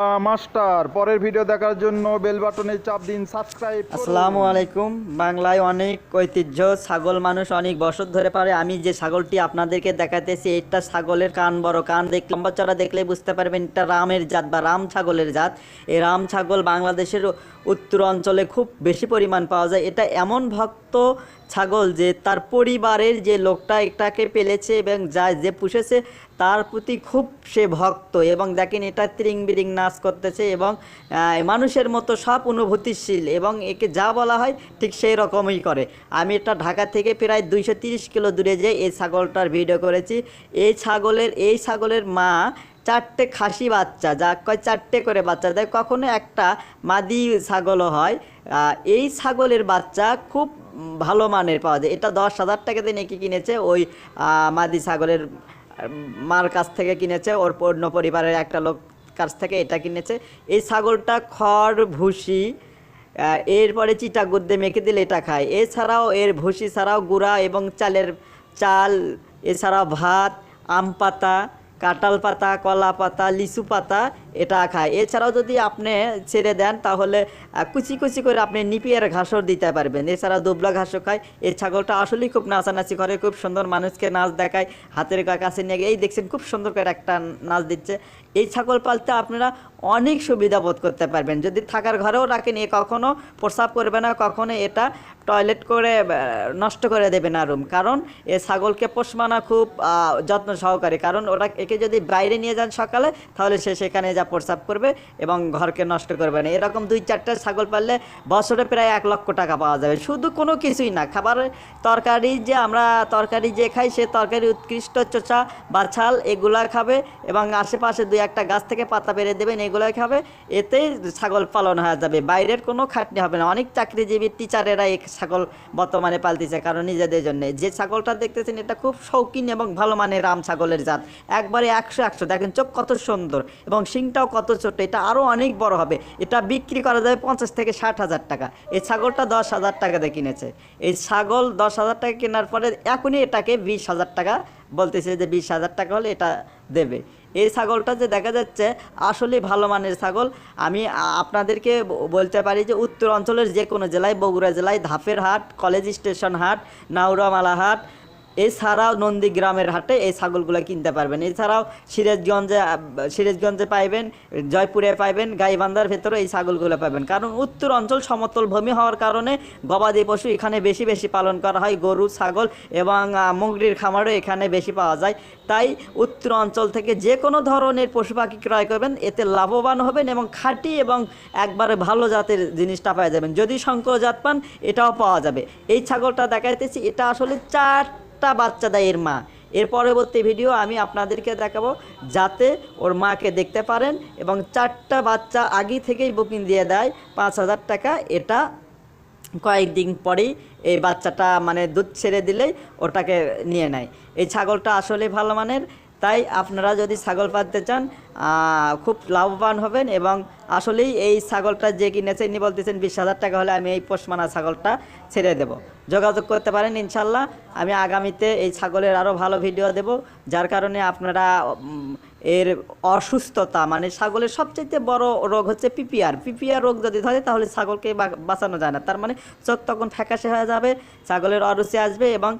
Master, পরের video দেখার জন্য বেল বাটনে চাপ দিন সাবস্ক্রাইব আসসালামু আলাইকুম। বাংলায় অনেক ঐতিহ্য, ছাগল মানুষ অনেক বছর ধরে পারে। আমি যে ছাগলটি আপনাদেরকে দেখাতেছি এটা ছাগলের কান বড় কান। দেখ লম্বা চড়া দেখলে বুঝতে পারবেন, এটা রামের জাত বা রাম ছাগলের জাত। এই রাম ছাগল বাংলাদেশের উত্তর অঞ্চলে খুব বেশি পরিমাণ পাওয়া যায়। এটা এমন ভক্ত ছাগল যে তার পরিবারের যে লোকটা এটাকে পেলেছে এবং যা যে পুষেছে, তার প্রতি খুব সে ভক্ত এবং দেখেন এটা ত্রিং বিরিং নাচ করতেছে এবং মানুষের মতো সব অনুভূতিশীল এবং একে যা বলা হয় ঠিক সেই রকমই করে। আমি এটা ঢাকা থেকে প্রায় দুইশো কিলো দূরে যেয়ে এই ছাগলটার ভিডিও করেছি। এই ছাগলের এই ছাগলের মা চারটে খাসি বাচ্চা, যা কয় চারটে করে বাচ্চা দেয় কখনো একটা মাদি ছাগলও হয়। এই ছাগলের বাচ্চা খুব ভালো মানের পাওয়া যায়। এটা দশ হাজার টাকা দিয়ে নাকি কিনেছে, ওই মাদি ছাগলের মার কাছ থেকে কিনেছে, ওর অন্য পরিবারের একটা লোক কাছ থেকে এটা কিনেছে। এই ছাগলটা খড়, ভুসি এরপরে চিটা গুদ্দে মেখে দিলে এটা খায়। এছাড়াও এর ভুসি ছাড়াও গুঁড়া এবং চালের চাল, এছাড়াও ভাত, আম পাতা কাঁঠাল পাতা, কলা পাতা, লিচু পাতা এটা খায়। এছাড়াও যদি আপনি ছেড়ে দেন, তাহলে কুচি কুচি করে আপনি নিপিয়ার ঘাসও দিতে পারবেন। এছাড়া দুবলা ঘাসও খায়। এই ছাগলটা আসলেই খুব নাচানাচি করে, খুব সুন্দর মানুষকে নাচ দেখায়, হাতের কাছে নিয়ে এই দেখছেন, খুব সুন্দর করে একটা নাচ দিচ্ছে। এই ছাগল পালতে আপনারা অনেক সুবিধা বোধ করতে পারবেন। যদি থাকার ঘরেও রাখেন, এ কখনও প্রসাব করবে না, কখনো এটা টয়লেট করে নষ্ট করে দেবে না রুম কারণ এ ছাগলকে পোষ মানা খুব যত্ন সহকারে। কারণ ওরা একে যদি বাইরে নিয়ে যান সকালে, তাহলে সে সেখানে যা প্রসাব করবে এবং ঘরকে নষ্ট করবে না। এরকম দুই চারটা ছাগল পাললে বছরে প্রায় এক লক্ষ টাকা পাওয়া যাবে। শুধু কোনো কিছুই না, খাবারের তরকারি যে আমরা তরকারি যে খাই, সে তরকারি উৎকৃষ্ট চোচা বা ছাল, এগুলা খাবে এবং আশেপাশে দুই একটা গাছ থেকে পাতা পেরে দেবেন, এগুলো খাবে। এতেই ছাগল পালন হয়ে যাবে। বাইরের কোনো খাটনি হবে না। অনেক চাকরিজীবী টিচারেরা এই ছাগল বর্তমানে পালতেছে, কারণ নিজেদের জন্য। যে ছাগলটা দেখতেছেন, এটা খুব শৌখিন এবং ভালো মানের রাম ছাগলের জাত। একবারে একশো একশো। দেখেন চোখ কত সুন্দর এবং শিংটাও কত ছোট। এটা আরও অনেক বড় হবে। এটা বিক্রি করা যাবে পঞ্চাশ থেকে ষাট হাজার টাকা। এই ছাগলটা দশ হাজার টাকা দিয়ে কিনেছে। এই ছাগল দশ হাজার টাকা কেনার পরে এখনই এটাকে বিশ হাজার টাকা বলতেছে যে বিশ হাজার টাকা হলে এটা দেবে। এই ছাগলটা যে দেখা যাচ্ছে আসলে ভালো মানের ছাগল। আমি আপনাদেরকে বলতে পারি যে উত্তর অঞ্চলের যে কোনো জেলায়, বগুড়া জেলায়, ধাপের হাট, কলেজ স্টেশন হাট নাউরামালা হাট এছাড়াও নন্দীগ্রামের হাটে এই ছাগলগুলো কিনতে পারবেন। এছাড়াও সিরাজগঞ্জে সিরাজগঞ্জে পাইবেন, জয়পুরে পাইবেন, গাইবান্ধার ভেতরে এই ছাগলগুলো পাবেন। কারণ উত্তর অঞ্চল সমতল ভূমি হওয়ার কারণে গবাদি পশু এখানে বেশি বেশি পালন করা হয়, গরু, ছাগল এবং মুগরির খামারও এখানে বেশি পাওয়া যায়। তাই উত্তর অঞ্চল থেকে যে কোনো ধরনের পশু পাখি ক্রয় করবেন, এতে লাভবান হবেন এবং খাঁটি এবং একবারে ভালো জাতের জিনিসটা পাওয়া যাবেন। যদি শঙ্কর জাত পান, এটাও পাওয়া যাবে। এই ছাগলটা দেখাইতেছি, এটা আসলে চারটা বাচ্চা দেয় এর মা। এর পরবর্তী ভিডিও আমি আপনাদেরকে দেখাবো যাতে ওর মাকে দেখতে পারেন এবং চারটা বাচ্চা আগে থেকেই বুকিং দিয়ে দেয় পাঁচ হাজার টাকা। এটা কয়েকদিন পরেই এই বাচ্চাটা মানে দুধ ছেড়ে দিলেই ওটাকে নিয়ে নেয়। এই ছাগলটা আসলে ভালো মানের তাই আপনারা যদি ছাগল পালতে চান খুব লাভবান হবেন এবং আসলেই এই ছাগলটা যে কিনেছে, ইনি বলতেছেন বিশ হাজার টাকা হলে আমি এই পোষমানা ছাগলটা ছেড়ে দেব। যোগাযোগ করতে পারেন ইনশাল্লাহ। আমি আগামীতে এই ছাগলের আরও ভালো ভিডিও দেব, যার কারণে আপনারা এর অসুস্থতা মানে ছাগলের সবচেয়ে বড় রোগ হচ্ছে পিপিআর। পিপিআর রোগ যদি ধরে তাহলে ছাগলকে বাঁচানো যায় না। তার মানে চোখ তখন ফ্যাকাশে হয়ে যাবে, ছাগলের অরুচি আসবে এবং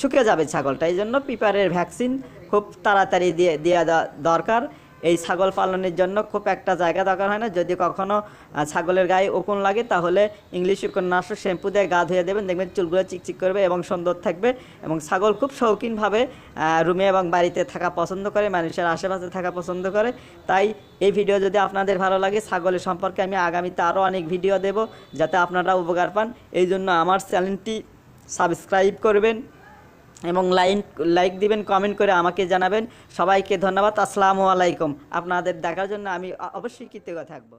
শুকে শুকিয়ে যাবে ছাগলটা। এই জন্য পিপিআরের ভ্যাকসিন খুব তাড়াতাড়ি দিয়ে দেওয়া দরকার। এই ছাগল পালনের জন্য খুব একটা জায়গা দরকার হয় না। যদি কখনো আহ, ছাগলের গায়ে উকুন লাগে তাহলে ইংলিশ উপন্যাসক শ্যাম্পু দিয়ে গা ধুয়ে দেবেন। দেখবেন চুলগুলো চিকচিক করবে এবং সুন্দর থাকবে এবং ছাগল খুব শৌখিনভাবে রুমে এবং বাড়িতে থাকা পছন্দ করে মানুষের আশেপাশে থাকা পছন্দ করে। তাই এই ভিডিও যদি আপনাদের ভালো লাগে ছাগলের সম্পর্কে আমি আগামীতে আরও অনেক ভিডিও দেব যাতে আপনারা উপকার পান। এই জন্য আমার চ্যানেলটি সাবস্ক্রাইব করবেন। এবং লাইন, লাইক দিবেন, কমেন্ট করে আমাকে জানাবেন। সবাইকে ধন্যবাদ, আসসালামু আলাইকুম। আপনাদের দেখার জন্য আমি অবশ্যই কৃতজ্ঞ থাকব।